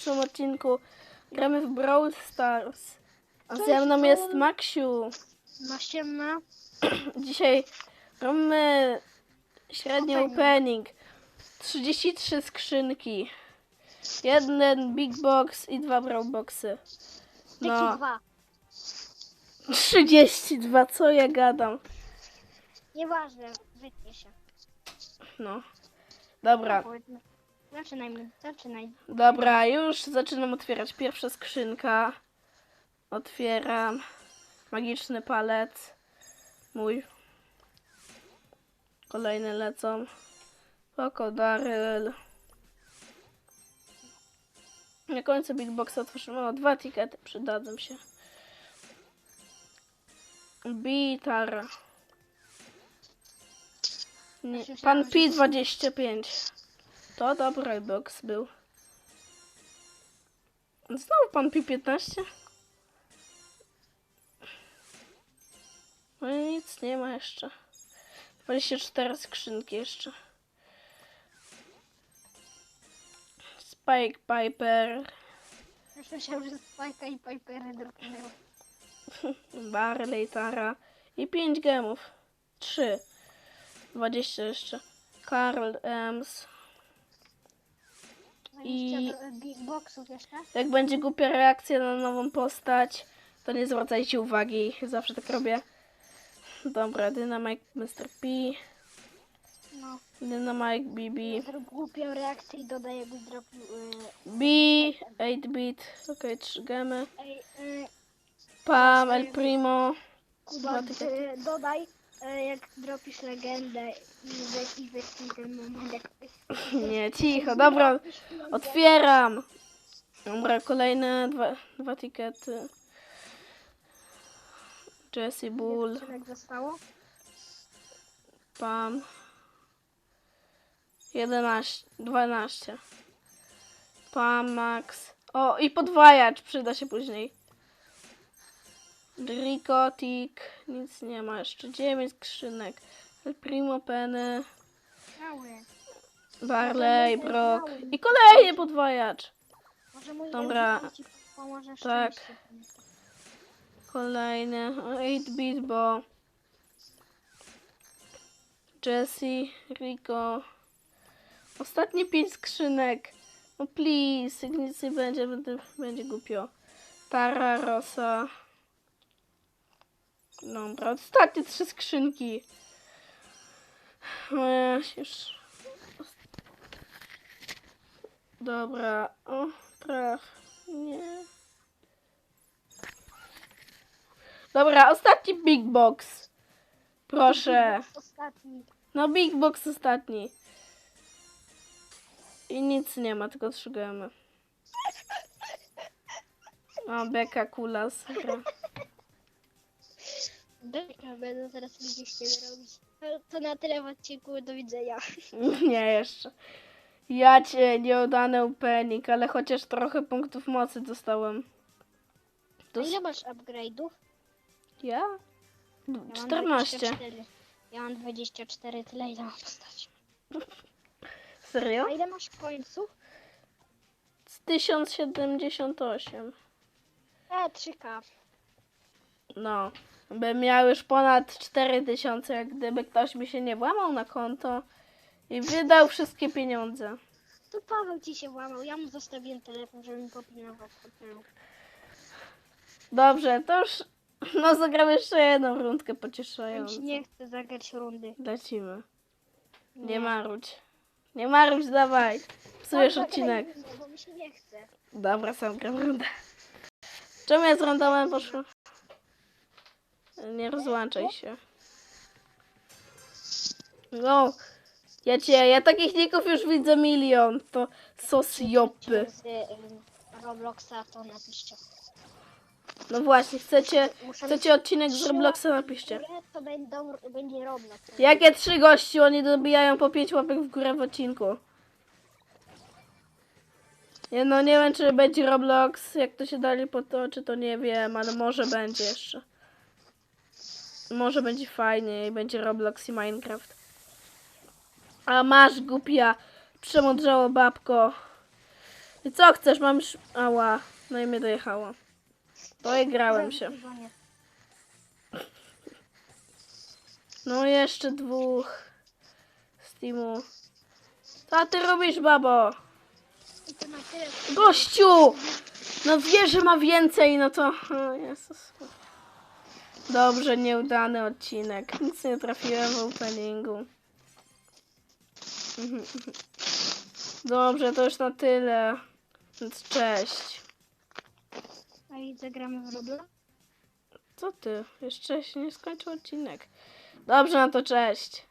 dzisiejszym odcinku gramy w Brawl Stars. A Cześć, ze mną jest. Maksiu. No siema. Dzisiaj robimy średni Opening. opening. 33 skrzynki. Jeden big box i dwa brawl boxy. No, dwa. 32, co ja gadam. Nieważne, wytnie się. No. Dobra, Powiedzmy. Zaczynajmy, zaczynaj. dobra, już zaczynam otwierać. Pierwsza skrzynka. Otwieram. Magiczny palec. Mój. Kolejne lecą. Krokodaryl. Na końcu Big Boxa otworzymy o dwa tikety, przydadzą się. Bitar. Nie, pan P25. To dobry box był. Znowu pan P15? No i nic nie ma jeszcze. 24 skrzynki jeszcze. Spike Piper. Już myślałem, że Spajka i Pipery dropnęły. Barley, Tara i 5 gemów. 3. 20 jeszcze. Karl Ems. I- 20 big boxów jeszcze? Jak będzie głupia reakcja na nową postać, to nie zwracajcie uwagi. Zawsze tak robię. Dobra, Dynamite Mr. P. No. Dynamite BB. Zrób głupią reakcję i dodaj jakby dropił... Yy, B. 8-bit. Okej, 3 gemy. ej, yy, Pam, El Primo. Kuba, Dwa yy, dodaj jak dropisz legendę i wyślij wyślij ten moment jak... Nie, cicho, dobra. Otwieram. Dobra, kolejne dwa, dwa tikety. Jessie Bull. Jak zostało? Pam. 11, 12. Pam, Max. O, i podwajacz przyda się później. Drikotik. Nic nie ma jeszcze. 9 skrzynek. El Primo Penny. Mały. Barley, Brock. I kolejny podwajacz. Może mój Dobra. ci pomoże Tak. szczęście. Kolejny. 8-bit, bo... Jessie, Rico. Ostatnie 5 skrzynek. No please, jak nic nie będzie, będzie, będzie głupio. Tara, Rosa. Dobra, ostatnie trzy skrzynki. O, ja się już... Dobra, o, traf. Nie. Dobra, ostatni big box. Proszę. Ostatni. No big box ostatni. I nic nie ma, tylko trzy gemy. O, beka kulas. gra. Dobra, będę teraz widzieliście robić. To, to na tyle w odcinku, do widzenia. Nie jeszcze. Ja cię nieudany upenik, ale chociaż trochę punktów mocy dostałem. To ile masz upgrade'ów? ja? Mam 14. 24. Ja mam 24, tyle ile mam postać. Serio? A ile masz końców? Z 1078. A, 3K. No, bym miał już ponad 4000, jak gdyby ktoś mi się nie włamał na konto i wydał wszystkie pieniądze. To Paweł ci się włamał. Ja mu zostawiłem telefon, żeby mi popilnował w hotelu. Dobrze, to już no zagramy jeszcze jedną rundkę Ja pocieszającą. się nie chce zagrać rundy. Lecimy. Nie marudź. Nie marudź, dawaj. Psujesz odcinek. rundę, Bo mi się nie chce. Dobra, sam gram rundę. Czemu ja z randomem poszło? Nie rozłączaj się. No, ja cię, ja takich ników już widzę milion. To sosjopy. Z y, Robloxa to napiszcie. No właśnie, chcecie, Muszę chcecie odcinek z Robloxa, napiszcie. Które to będą, będzie Roblox. Jakie trzy gości, oni dobijają po pięć łapek w górę w odcinku. Ja no nie wiem, czy będzie Roblox, jak to się dali po to, czy to nie wiem, ale może będzie jeszcze. Może będzie fajnie i będzie Roblox i Minecraft. A masz głupia, przemądrzała babko. I co chcesz? Mam już... Ała. No i mnie dojechało. Dojegrałem się. No jeszcze dwóch. Steamu. Co ty robisz, babo? Gościu! No wie, że ma więcej, no to... O Jezus. Dobrze, nieudany odcinek. Nic nie trafiłem w openingu. Dobrze, to już na tyle. Więc cześć. A i zagramy w Roblox? Co ty? Jeszcze się nie skończył odcinek. Dobrze, no to cześć.